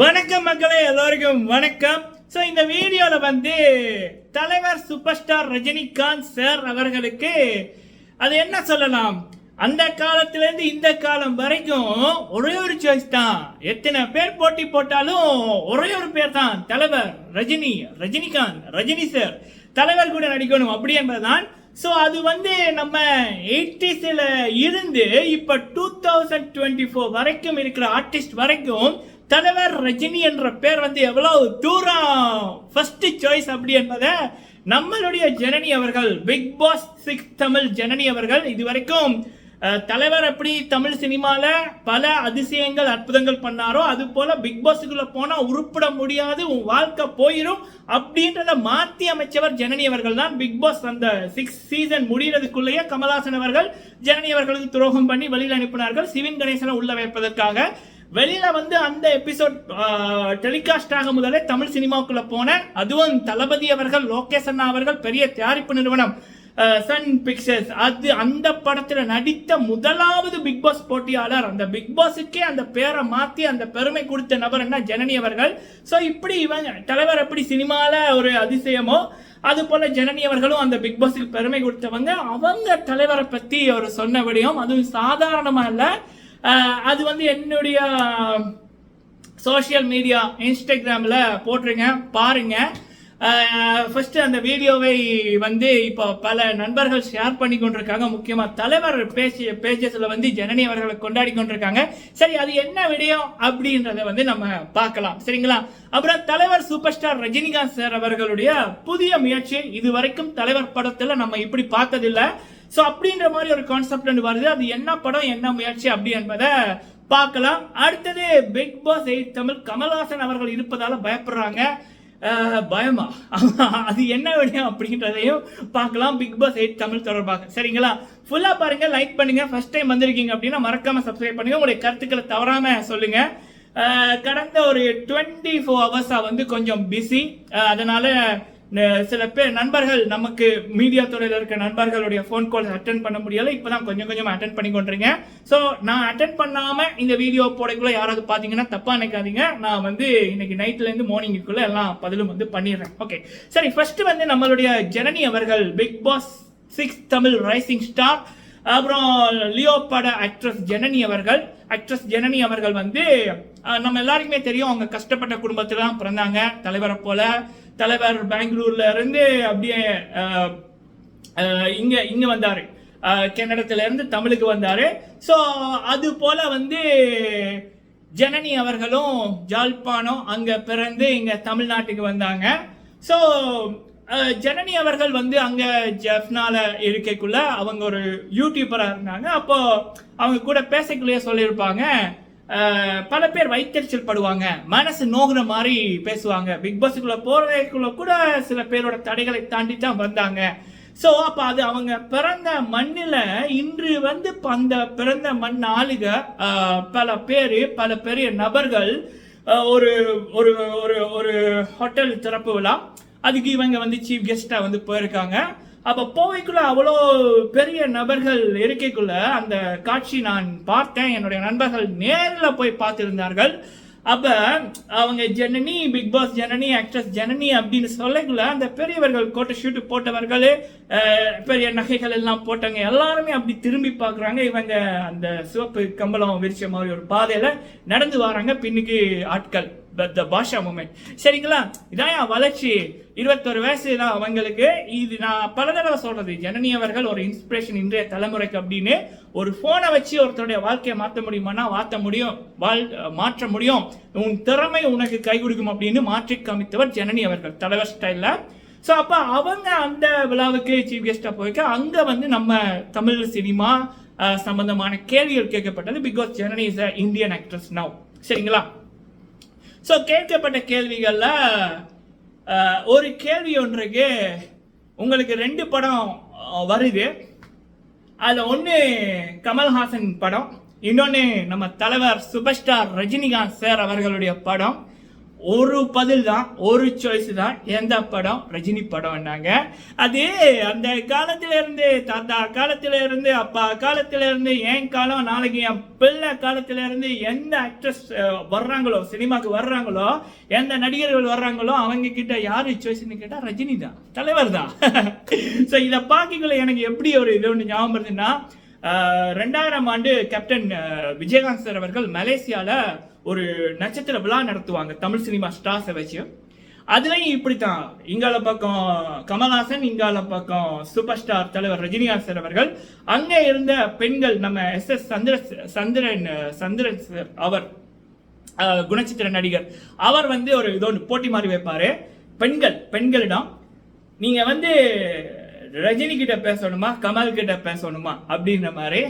வணக்கம் மக்களே எல்லோருக்கும் வணக்கம். ஸோ இந்த வீடியோவில் வந்து தலைவர் சூப்பர் ஸ்டார் ரஜினிகாந்த் சார் அவர்களுக்கு அது என்ன சொல்லலாம்? அந்த காலத்திலேருந்து இந்த காலம் வரைக்கும் ஒரே ஒரு சாய்ஸ் தான். எத்தனை பேர் போட்டி போட்டாலும் ஒரே ஒரு பேர் தான். தலைவர் ரஜினி ரஜினிகாந்த் ரஜினி சார் தலைவர் கூட நடிக்கணும் அப்படி என்பதுதான். ஸோ அது வந்து நம்ம எயிட்டிஸில் இருந்து இப்போ டூ தௌசண்ட் டுவெண்ட்டி ஃபோர் வரைக்கும் இருக்கிற ஆர்டிஸ்ட் வரைக்கும் தலைவர் ரஜினி என்ற பேர் வந்து எவ்வளவு தூரம்? ஃபர்ஸ்ட் சாய்ஸ் அப்படி என்பதை நம்மளுடைய ஜனனி அவர்கள் Bigg Boss six Tamil Janani அவர்கள் இதுவரைக்கும் தலைவர் எப்படி தமிழ் சினிமாவில் பல அதிசயங்கள் அற்புதங்கள் பண்ணாரோ அது போல பிக் பாஸுக்குள்ளே போனால் உருப்பிட முடியாது உன் வாழ்க்கை போயிடும் அப்படின்றத மாற்றி அமைச்சவர் ஜனனி அவர்கள் தான். பிக் பாஸ் அந்த சிக்ஸ் சீசன் முடிகிறதுக்குள்ளேயே கமலாசன் அவர்கள் ஜனனி அவர்களுக்கு துரோகம் பண்ணி வெளியில் அனுப்பினார்கள். சிவின் கணேசனை உள்ள வைப்பதற்காக. வெளியில வந்து அந்த எபிசோட் டெலிகாஸ்ட் ஆக முதலே தமிழ் சினிமாவுக்குள்ள போன அதுவும் தளபதி அவர்கள் லோகேஷ் அண்ணா அவர்கள் பெரிய தயாரிப்பு நிறுவனம் சன் பிக்சர்ஸ் அது அந்த படத்தில் நடித்த முதலாவது பிக் பாஸ் போட்டியாளர். அந்த பிக் பாஸுக்கே அந்த பேரை மாற்றி அந்த பெருமை கொடுத்த நபர் என்ன? ஜனனி அவர்கள். ஸோ இப்படி இவங்க தலைவர் எப்படி சினிமாவில் ஒரு அதிசயமோ அது போல ஜனனி அவர்களும் அந்த பிக் பாஸுக்கு பெருமை கொடுத்தவங்க. அவங்க தலைவரை பற்றி அவர் சொன்னபடியும் அதுவும் சாதாரணமாக இல்லை. அது வந்து என்னுடைய சோஷியல் மீடியா இன்ஸ்டாகிராமில் போட்டிருங்க பாருங்க. ஃபஸ்ட்டு அந்த வீடியோவை வந்து இப்போ பல நண்பர்கள் ஷேர் பண்ணி கொண்டிருக்காங்க. முக்கியமாக தலைவர் பேசிய பேஜஸில் வந்து ஜனனி அவர்களை கொண்டாடி கொண்டிருக்காங்க. சரி அது என்ன வீடியோ அப்படின்றத வந்து நம்ம பார்க்கலாம். சரிங்களா? அப்புறம் தலைவர் சூப்பர் ஸ்டார் ரஜினிகாந்த் சார் அவர்களுடைய புதிய முயற்சி இதுவரைக்கும் தலைவர் படத்தில் நம்ம இப்படி பார்த்ததில்லை. ஸோ அப்படின்ற மாதிரி ஒரு கான்செப்ட் ஒன்று வருது. அது என்ன படம் என்ன முயற்சி அப்படி என்பதை பார்க்கலாம். அடுத்தது Bigg Boss eight Tamil Kamal Haasan அவர்கள் இருப்பதால பயப்படுறாங்க. பயமா? அது என்ன விடயம் அப்படின்றதையும் பார்க்கலாம். பிக் பாஸ் எயிட் தமிழ் தொடர்பாக. சரிங்களா? ஃபுல்லாக பாருங்க லைக் பண்ணுங்க. ஃபர்ஸ்ட் டைம் வந்திருக்கீங்க அப்படின்னா மறக்காம சப்ஸ்கிரைப் பண்ணுங்க. உங்களுடைய கருத்துக்களை தவறாம சொல்லுங்க. கடந்த ஒரு டுவெண்ட்டி ஃபோர் ஹவர்ஸாக வந்து கொஞ்சம் பிஸி அதனால சில பேர் நண்பர்கள் நமக்கு மீடியா துறையில் இருக்க நண்பர்களுடைய ஃபோன் கால்ஸ் அட்டன் பண்ண முடியல. இப்போதான் கொஞ்சம் கொஞ்சம் அட்டன் பண்ணி கொண்டிருங்க ஸோ நான் அட்டன் பண்ணாமல் இந்த வீடியோ போடக்குள்ளே யாராவது பார்த்தீங்கன்னா தப்பாக நினைக்காதீங்க. நான் வந்து இன்னைக்கு நைட்லேருந்து மார்னிங்குக்குள்ளே எல்லாம் பதிலும் வந்து பண்ணிடுறேன். ஓகே சரி ஃபர்ஸ்ட் வந்து நம்மளுடைய ஜனனி அவர்கள் Bigg Boss six Tamil rising star அப்புறம் லியோ பட ஆக்ட்ரஸ் ஜனனி அவர்கள். ஆக்ட்ரஸ் ஜனனி அவர்கள் வந்து நம்ம எல்லாருக்குமே தெரியும் அவங்க கஷ்டப்பட்ட குடும்பத்தில் தான் பிறந்தாங்க. தலைவரை போல தலைவர் பெங்களூர்ல இருந்து அப்படியே இங்க இங்க வந்தாரு. கன்னடத்துல இருந்து தமிழுக்கு வந்தாரு. ஸோ அது போல வந்து ஜனனி அவர்களும் ஜாழ்ப்பாணம் அங்க பிறந்து இங்க தமிழ்நாட்டுக்கு வந்தாங்க. ஸோ ஜனனி அவர்கள் வந்து அங்க ஜெஃப்னால இருக்கைக்குள்ள அவங்க ஒரு யூடியூபரா இருந்தாங்க. அப்போ அவங்க கூட பேசக்குள்ளேயே சொல்லியிருப்பாங்க. பல பேர் வைத்தறிச்சல் படுவாங்க. மனசு நோகுற மாதிரி பேசுவாங்க. பிக் பாஸுக்குள்ள போறதுக்குள்ள கூட சில பேரோட தடைகளை தாண்டி தான் வந்தாங்க. ஸோ அப்போ அது அவங்க பிறந்த மண்ணில் இன்று வந்து அந்த பிறந்த மண் ஆளுக பல பேர் பல பெரிய நபர்கள் ஒரு ஒரு ஒரு ஒரு ஹோட்டல் திறப்பு விழா. அதுக்கு இவங்க வந்து சீஃப் கெஸ்ட்டாக வந்து போயிருக்காங்க. அப்போ போவைக்குள்ள அவ்வளோ பெரிய நபர்கள் இருக்கைக்குள்ள அந்த காட்சி நான் பார்த்தேன். என்னுடைய நண்பர்கள் நேரில் போய் பார்த்துருந்தார்கள். அப்போ அவங்க Janani Bigg Boss Janani actress Janani அப்படின்னு சொல்லக்குள்ள அந்த பெரியவர்கள் கோட்டை ஷூட்டு போட்டவர்கள் பெரிய நகைகள் எல்லாம் போட்டவங்க எல்லாருமே அப்படி திரும்பி பார்க்குறாங்க. இவங்க அந்த சிவப்பு கம்பளம் விரிச்ச மாதிரி ஒரு பாதையில் நடந்து வராங்க. பின்னுக்கு ஆட்கள். த பாஷா மூமெண்ட் சரிங்களா? இதான் என் வளர்ச்சி. இருபத்தொரு வயசு தான் அவங்களுக்கு. இது நான் பல தடவை சொல்றது ஜனனி அவர்கள் ஒரு இன்ஸ்பிரேஷன் இன்றைய தலைமுறைக்கு அப்படின்னு. ஒரு ஃபோனை வச்சு ஒருத்தருடைய வாழ்க்கையை மாற்ற முடியுமானா மாற்ற முடியும். வாழ் மாற்ற முடியும். உன் திறமை உனக்கு கை கொடுக்கும் அப்படின்னு மாற்றி காமித்தவர் ஜனனி அவர்கள் தலைவர் ஸ்டைலில் ஸோ அப்போ அவங்க அந்த விழாவுக்கு சீஃப் கெஸ்ட்டாக போயிருக்க அங்கே வந்து நம்ம தமிழ் சினிமா சம்பந்தமான கேள்விகள் கேட்கப்பட்டது because Janani is a Indian actress now சரிங்களா? ஸோ கேட்கப்பட்ட கேள்விகளில் ஒரு கேள்வி ஒன்றுக்கு உங்களுக்கு ரெண்டு படம் வருது. அதில் ஒன்று கமல்ஹாசன் படம் இன்னொன்று நம்ம தலைவர் சூப்பர் ஸ்டார் ரஜினிகாந்த் சார் அவர்களுடைய படம். ஒரு பதில் தான் ஒரு சாய்ஸ் தான் எந்த படம்? ரஜினி படம்னாங்க அது அந்த காலத்திலேருந்து தாத்தா காலத்திலேருந்து அப்பா காலத்திலேருந்து என் காலம் நாளைக்கு என் பிள்ளை காலத்திலேருந்து எந்த ஆக்ட்ரஸ் வர்றாங்களோ சினிமாக்கு வர்றாங்களோ எந்த நடிகர்கள் வர்றாங்களோ அவங்க கிட்ட யாரு சாய்ஸ்னு கேட்டால் ரஜினி தான். தலைவர் தான் ஸோ இதை பார்க்கக்குள்ள எனக்கு எப்படி ஒரு இது ஒன்று ஞாபகம் வருதுன்னா ரெண்டாயிரம் ஆண்டு கேப்டன் விஜயகாந்த் சார் அவர்கள் மலேசியாவில் ஒரு நட்சத்திர விழா நடத்துவாங்க தமிழ் சினிமா ஸ்டார்ஸை வச்சு. அதுலேயும் இப்படி தான் இங்கால பக்கம் கமல்ஹாசன் இங்கால பக்கம் சூப்பர் ஸ்டார் தலைவர் ரஜினிகாந்த் அவர்கள். அங்கே இருந்த பெண்கள் நம்ம எஸ் எஸ் சந்திர சந்திரன் சந்திரன் அவர் குணச்சித்திர நடிகர். அவர் வந்து ஒரு இது ஒன்று போட்டி மாதிரி வைப்பாரு. பெண்கள் பெண்களிடம் நீங்கள் வந்து ரஜினி கிட்ட பேசணுமா கமல் கிட்ட பேசணுமா? அப்படின்ற மாதிரி.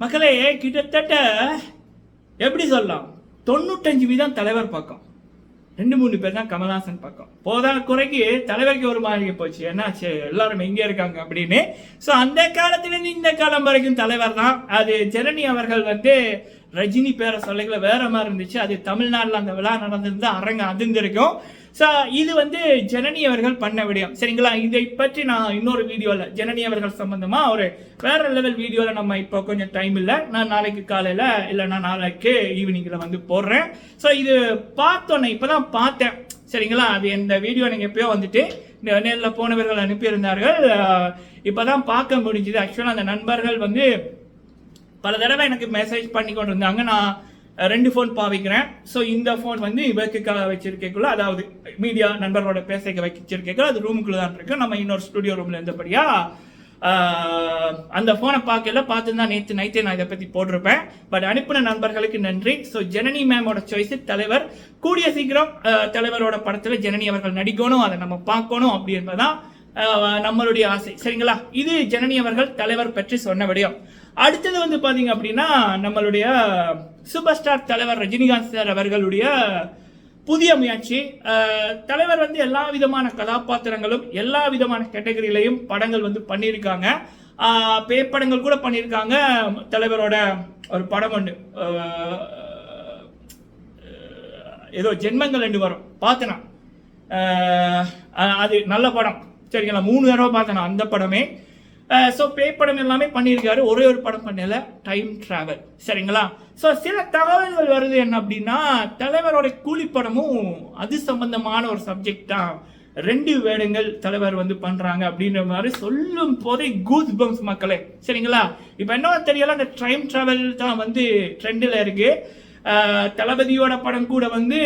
மக்களே கிட்டத்தட்ட எப்படி சொல்லலாம்? தொண்ணூத்தஞ்சு வீதம் தலைவர் பக்கம். ரெண்டு மூணு பேர் தான் கமல்ஹாசன் பக்கம். போதா குறைக்கு தலைவருக்கு ஒரு மாதிரி போச்சு. என்னாச்சு? எல்லாரும் எங்கே இருக்காங்க அப்படின்னு. ஸோ அந்த காலத்துலேருந்து இந்த காலம் வரைக்கும் தலைவர் தான். அது ஜெரணி அவர்கள் வந்து ரஜினி பேரை சொல்லைகளை வேற மாதிரி இருந்துச்சு. அது தமிழ்நாட்டில் அந்த விழா நடந்திருந்தா அரங்கு அதிர்ந்திருக்கும். ஸோ இது வந்து ஜனனி அவர்கள் பண்ண விடயம் சரிங்களா? இதை பற்றி நான் இன்னொரு வீடியோவில் ஜனனி அவர்கள் சம்மந்தமாக ஒரு வேற லெவல் வீடியோவில் நம்ம இப்போ கொஞ்சம் டைம் இல்லை. நான் நாளைக்கு காலையில் இல்லைன்னா நாளைக்கு ஈவினிங்கில் வந்து போடுறேன். ஸோ இது பார்த்தோன்னே இப்போ தான் பார்த்தேன். சரிங்களா? அது இந்த வீடியோ நீங்கள் எப்பயோ வந்துட்டு நேரில் போனவர்கள் அனுப்பியிருந்தார்கள். இப்போ தான் பார்க்க முடிஞ்சுது. ஆக்சுவலாக அந்த நண்பர்கள் வந்து பல தடவை எனக்கு மெசேஜ் பண்ணி கொண்டு இருந்தாங்க நான் ரெண்டு ஃபோன் பாவிக்கிறேன். ஸோ இந்த ஃபோன் வந்து இவருக்காக வச்சிருக்கக்குள்ள அதாவது மீடியா நண்பர்களோட பேசிக்க வச்சிருக்கக்குள்ள அது ரூமுக்குள்ள தான் இருக்கு. நம்ம இன்னொரு ஸ்டுடியோ ரூம்ல இருந்தபடியா அந்த ஃபோனை பார்க்கல பார்த்து தான் நேற்று நைட்டே நான் இதை பற்றி போட்டிருப்பேன். பட் அனுப்பின நண்பர்களுக்கு நன்றி. ஸோ ஜனனி மேமோட சாய்ஸ் தலைவர் கூடிய சீக்கிரம் தலைவரோட படத்தில் ஜனனி அவர்கள் நடிக்கணும் அதை நம்ம பார்க்கணும் அப்படின்றதான் நம்மளுடைய ஆசை. சரிங்களா? இது ஜனனி அவர்கள் தலைவர் பற்றி சொன்ன விடயம். அடுத்தது வந்து பார்த்தீங்க அப்படின்னா நம்மளுடைய சூப்பர் ஸ்டார் தலைவர் ரஜினிகாந்த் சார் அவர்களுடைய புதிய முயற்சி தலைவர் வந்து எல்லா விதமான கதாபாத்திரங்களும் எல்லா விதமான கேட்டகரியிலையும் படங்கள் வந்து பண்ணியிருக்காங்க. பேப்படங்கள் கூட பண்ணியிருக்காங்க. தலைவரோட ஒரு படம் ஒன்று ஏதோ ஜென்மங்கள் ரெண்டு வரும். பார்த்தனா? அது நல்ல படம். சரிங்களா? மூணு தடவை பார்த்தேன் அந்த படமே. ஸோ பே படம் எல்லாமே பண்ணியிருக்காரு. ஒரே ஒரு படம் பண்ணல டைம் ட்ராவல் சரிங்களா? ஸோ சில தகவல்கள் வருது என்ன அப்படின்னா தலைவரோட கூலி படமும் அது சம்பந்தமான ஒரு சப்ஜெக்ட் தான். ரெண்டு வேடங்கள் தலைவர் வந்து பண்றாங்க அப்படின்ற மாதிரி சொல்லும் போதே கூஸ் பம்ஸ் மக்களே. சரிங்களா? இப்போ என்ன தெரியல அந்த டைம் ட்ராவல் தான் வந்து ட்ரெண்டில் இருக்கு. தளபதியோட படம் கூட வந்து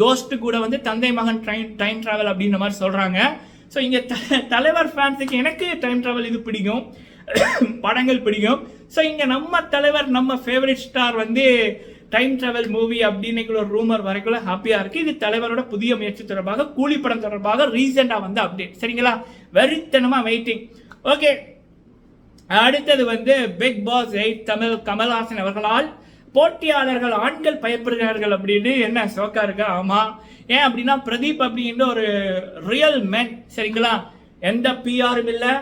கோஸ்ட் கூட வந்து தந்தை மகன் டைம் டைம் ட்ராவல் அப்படின்ற மாதிரி சொல்றாங்க. ஸோ இங்கே த- தலைவர் ஃபேன்ஸுக்கு எனக்கு டைம் ட்ராவல் இது பிடிக்கும். படங்கள் பிடிக்கும். ஸோ இங்கே நம்ம தலைவர் நம்ம ஃபேவரட் ஸ்டார் வந்து டைம் ட்ராவல் மூவி அப்படின்னு ஒரு ரூமர் வரைக்கும் ஹாப்பியாக இருக்குது இது தலைவரோட புதிய முயற்சி தொடர்பாக கூலி படம் தொடர்பாக ரீசெண்டாக வந்து அப்டேட் சரிங்களா? வெறித்தனமாக வெயிட்டிங் ஓகே அடுத்தது வந்து Bigg Boss eight Tamil Kamal Haasan அவர்களால் போட்டியாளர்கள் ஆண்கள் பயப்படுகிறார்கள் அப்படின்னு என்ன சோக்கா இருக்கா? ஆமாம் ஏன் அப்படின்னா பிரதீப் அப்படின்ற ஒரு ரியல் மேன் சரிங்களா? எந்த பிஆரும் இல்லை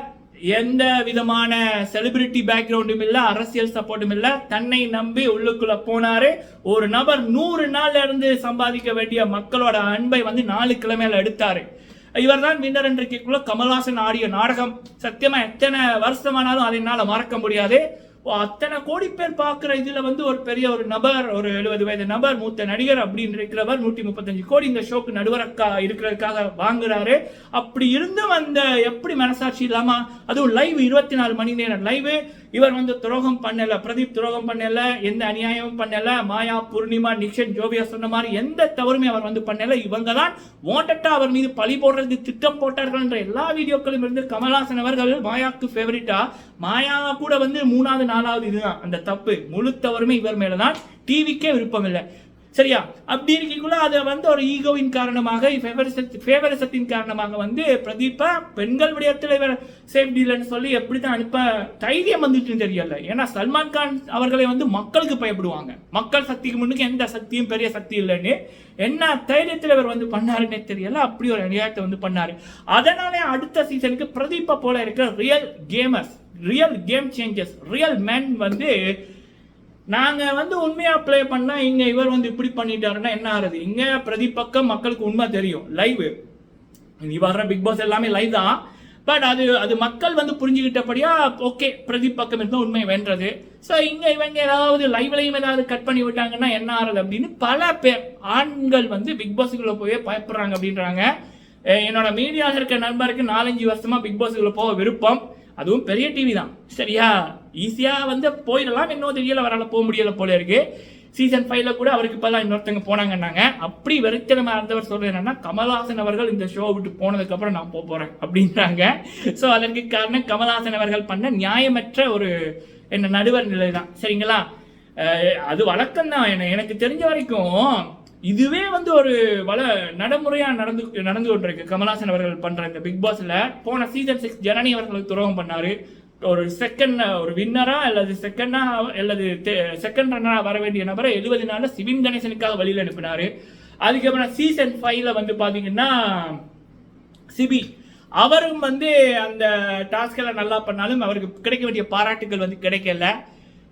எந்த விதமான செலிபிரிட்டி பேக்ரவுண்டும் இல்லை அரசியல் சப்போர்ட்டும் இல்லை தன்னை நம்பி உள்ளுக்குள்ள போனாரு. ஒரு நபர் நூறு நாள்ல இருந்து சம்பாதிக்க வேண்டிய மக்களோட அன்பை வந்து நாலு கிழமையில எடுத்தாரு. இவர் தான் வின்னர் என்றைக்குள்ள கமல்ஹாசன் ஆடிய நாடகம். சத்தியமா எத்தனை வருஷமானாலும் அதை என்னால் மறக்க முடியாது. அத்தனை கோடி பேர் பார்க்குற இதுல வந்து ஒரு பெரிய ஒரு நபர் ஒரு எழுபது வயது நபர் மூத்த நடிகர் அப்படின்னு இருக்கிறவர் நூற்றி முப்பத்தஞ்சு கோடி இந்த ஷோக்கு நடுவரக்கா இருக்கிறதுக்காக வாங்குறாரு. அப்படி இருந்தும் அந்த எப்படி மனசாட்சி இல்லாம அதுவும் லைவ் இருபத்தி நாலு மணி நேரம் லைவ் இவர் வந்து துரோகம் பண்ணல பிரதீப் துரோகம் பண்ணல எந்த அநியாயமும் பண்ணல மாயா பூர்ணிமா நிக்ஷன் ஜோபியா சொன்ன மாதிரி எந்த தவறுமே அவர் வந்து பண்ணல. இவங்க தான் ஓட்டட்டா அவர் மீது பழி போடுறது திட்டம் போட்டார்கள் என்ற எல்லா வீடியோக்களும் இருந்து கமல்ஹாசன் அவர்கள் மாயாக்கு ஃபேவரட்டா மாயா கூட வந்து மூணாவது நாலாவது இதுதான். அந்த தப்பு முழு தவறுமே இவர் மேலதான். டிவிக்கே விருப்பம் இல்லை. சரியா? அப்படி இருக்கக்குள்ள அதை வந்து ஒரு ஈகோவின் காரணமாக ஃபேவரிசத்தின் காரணமாக வந்து பிரதீபா பெண்கள் விடயத்தில் சேஃப்டி இல்லைன்னு சொல்லி எப்படி தான் அனுப்ப தைரியம் வந்துட்டு தெரியல. ஏன்னா சல்மான் கான் அவர்களை வந்து மக்களுக்கு பயப்படுவாங்க. மக்கள் சக்திக்கு முன்னுக்கு எந்த சக்தியும் பெரிய சக்தி இல்லைன்னு என்ன தைரியத்தில் இவர் வந்து பண்ணாருன்னே தெரியல. அப்படி ஒரு நியாயத்தை வந்து பண்ணாரு. அதனாலே அடுத்த சீசனுக்கு பிரதீபா போல இருக்கிற real gamers real game changes real man வந்து நாங்கள் வந்து உண்மையாக ப்ளே பண்ணால் இங்கே இவர் வந்து இப்படி பண்ணிட்டாருன்னா என்ன ஆகுது? இங்கே பிரதிபக்கம் மக்களுக்கு உண்மை தெரியும். லைவ் நீ வர்ற பிக் பாஸ் எல்லாமே லைவ் தான். பட் அது அது மக்கள் வந்து புரிஞ்சுக்கிட்டபடியா ஓகே பிரதிபக்கம் இருந்தால் உண்மை வென்றது. ஸோ இங்கே இவங்க ஏதாவது லைவ்லையும் ஏதாவது கட் பண்ணி விட்டாங்கன்னா என்ன ஆறுது அப்படின்னு பல பேர் ஆண்கள் வந்து பிக் பாஸுக்குள்ளே போய் பயப்படுறாங்க அப்படின்றாங்க. என்னோட மீடியாவில் இருக்க நண்பருக்கு நாலஞ்சு வருஷமாக பிக் பாஸுக்குள்ளே போக விருப்பம். அதுவும் பெரிய டிவி தான். சரியா? ஈஸியாக வந்து போயிடலாம். இன்னும் தெரியல வரல போக முடியல போல இருக்கு. சீசன் ஃபைவ்ல கூட அவருக்கு இப்போதான் இன்னொருத்தங்க போனாங்கன்னாங்க. அப்படி வெறித்தனமா இருந்தவர் சொல்றது என்னன்னா கமல்ஹாசன் அவர்கள் இந்த ஷோ விட்டு போனதுக்கப்புறம் நான் போக போகிறேன் அப்படின்றாங்க ஸோ அதற்கு காரணம் கமல்ஹாசன் அவர்கள் பண்ண நியாயமற்ற ஒரு என்ன நடுவர் நிலை தான் சரிங்களா அது வழக்கம் தான் எனக்கு தெரிஞ்ச வரைக்கும் இதுவே வந்து ஒரு வள நடைமுறையா நடந்து நடந்து கொண்டிருக்கு. கமல்ஹாசன் அவர்கள் பண்ற இந்த பிக் பாஸ்ல போன சீசன் சிக்ஸ் ஜனனி அவர்களுக்கு துரோகம் பண்ணாரு. ஒரு செகண்ட் ஒரு வின்னரா அல்லது செகண்டா அல்லது செகண்ட் ரன்னரா வர வேண்டிய நபரை எழுபது நாள்ல சிவின் கணேசனுக்காக வழியில் அனுப்பினாரு. அதுக்கப்புறம் சீசன் ஃபைவ்ல வந்து பாத்தீங்கன்னா சிபி அவரும் வந்து அந்த டாஸ்கெல்லாம் நல்லா பண்ணாலும் அவருக்கு கிடைக்க வேண்டிய பாராட்டுகள் வந்து கிடைக்கல.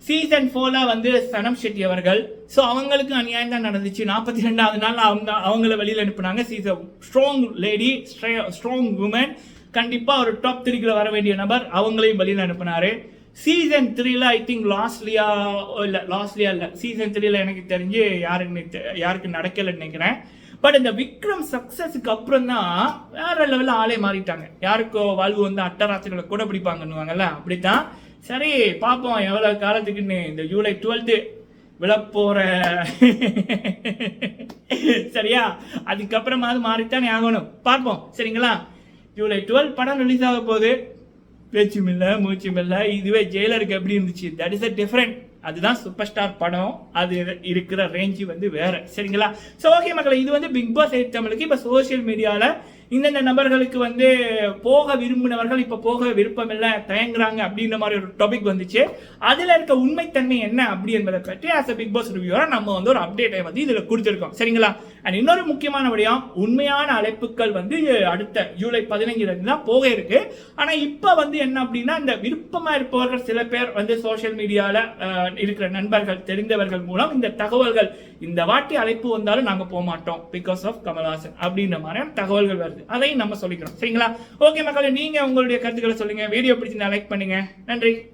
சீசன் ஃபோரில் வந்து சனம் ஷெட்டி அவர்கள். ஸோ அவங்களுக்கு அநியாயம் தான் நடந்துச்சு. நாற்பத்தி ரெண்டாவது நாள் அவங்க அவங்கள வெளியில் அனுப்புனாங்க. Season strong lady strong woman கண்டிப்பாக ஒரு டாப் த்ரீக்கில் வர வேண்டிய நபர் அவங்களையும் வெளியில் அனுப்புனாரு. சீசன் த்ரீல ஐ திங்க் லாஸ்ட்லியா இல்லை லாஸ்ட்லியா இல்லை. சீசன் த்ரீல எனக்கு தெரிஞ்சு யாருக்கு தெ- யாருக்கு நடக்கலைன்னு நினைக்கிறேன். பட் இந்த விக்ரம் சக்சஸுக்கு அப்புறம் தான் வேற லெவலில் ஆளே மாறிட்டாங்க. யாருக்கோ வாழ்வு வந்து அட்டராசிகளை கூட பிடிப்பாங்கன்னுவாங்கல்ல அப்படித்தான். சரி பார்ப்போம் எவ்வளோ காலத்துக்குன்னு. இந்த ஜூலை டுவெல்த்து விழப்போற. சரியா? அதுக்கப்புறமா அது மாறித்தானே ஆகணும். பார்ப்போம் சரிங்களா? ஜூலை டுவெல் படம் ரிலீஸ் ஆக போகுது. பேச்சும் இல்லை மூச்சும் இல்லை இதுவே ஜெயிலருக்கு எப்படி இருந்துச்சு? தட் இஸ் அ டிஃப்ரெண்ட் அதுதான் சூப்பர் ஸ்டார் படம். அது இருக்கிற ரேஞ்சு வந்து வேற. சரிங்களா? ஸோ ஓகே மக்களே இது வந்து பிக் பாஸ் எயிட் தமிழுக்கு. இப்போ சோஷியல் மீடியாவில் இந்தந்த நபர்களுக்கு வந்து போக விரும்பினவர்கள் இப்போ போக விருப்பம் இல்லை தயங்குறாங்க அப்படின்ற மாதிரி ஒரு டாபிக் வந்துச்சு. அதில் இருக்க உண்மைத்தன்மை என்ன அப்படி என்பதை பற்றி ஆஸ் அ பிக் பாஸ் ரிவ்யூவராக நம்ம வந்து ஒரு அப்டேட்டை வந்து இதில் கொடுத்துருக்கோம். சரிங்களா? அண்ட் இன்னொரு முக்கியமான விடயம் உண்மையான அழைப்புகள் வந்து அடுத்த ஜூலை பதினைஞ்சுல இருந்து தான் போக இருக்கு. ஆனா இப்ப வந்து என்ன அப்படின்னா இந்த விருப்பமா இருப்பவர்கள் சில பேர் வந்து சோஷியல் மீடியால இருக்கிற நண்பர்கள் தெரிந்தவர்கள் மூலம் இந்த தகவல்கள் இந்த வாட்டி அழைப்பு வந்தாலும் நாங்க போக மாட்டோம் பிகாஸ் ஆஃப் கமல்ஹாசன் அப்படின்ற மாதிரியான தகவல்கள் வருது. அதையும் நம்ம சொல்லிக்கிறோம். சரிங்களா? ஓகே மக்களே நீங்க உங்களுடைய கருத்துக்களை சொல்லுங்க. வீடியோ பிடிச்சிருந்தா லைக் பண்ணுங்க. நன்றி.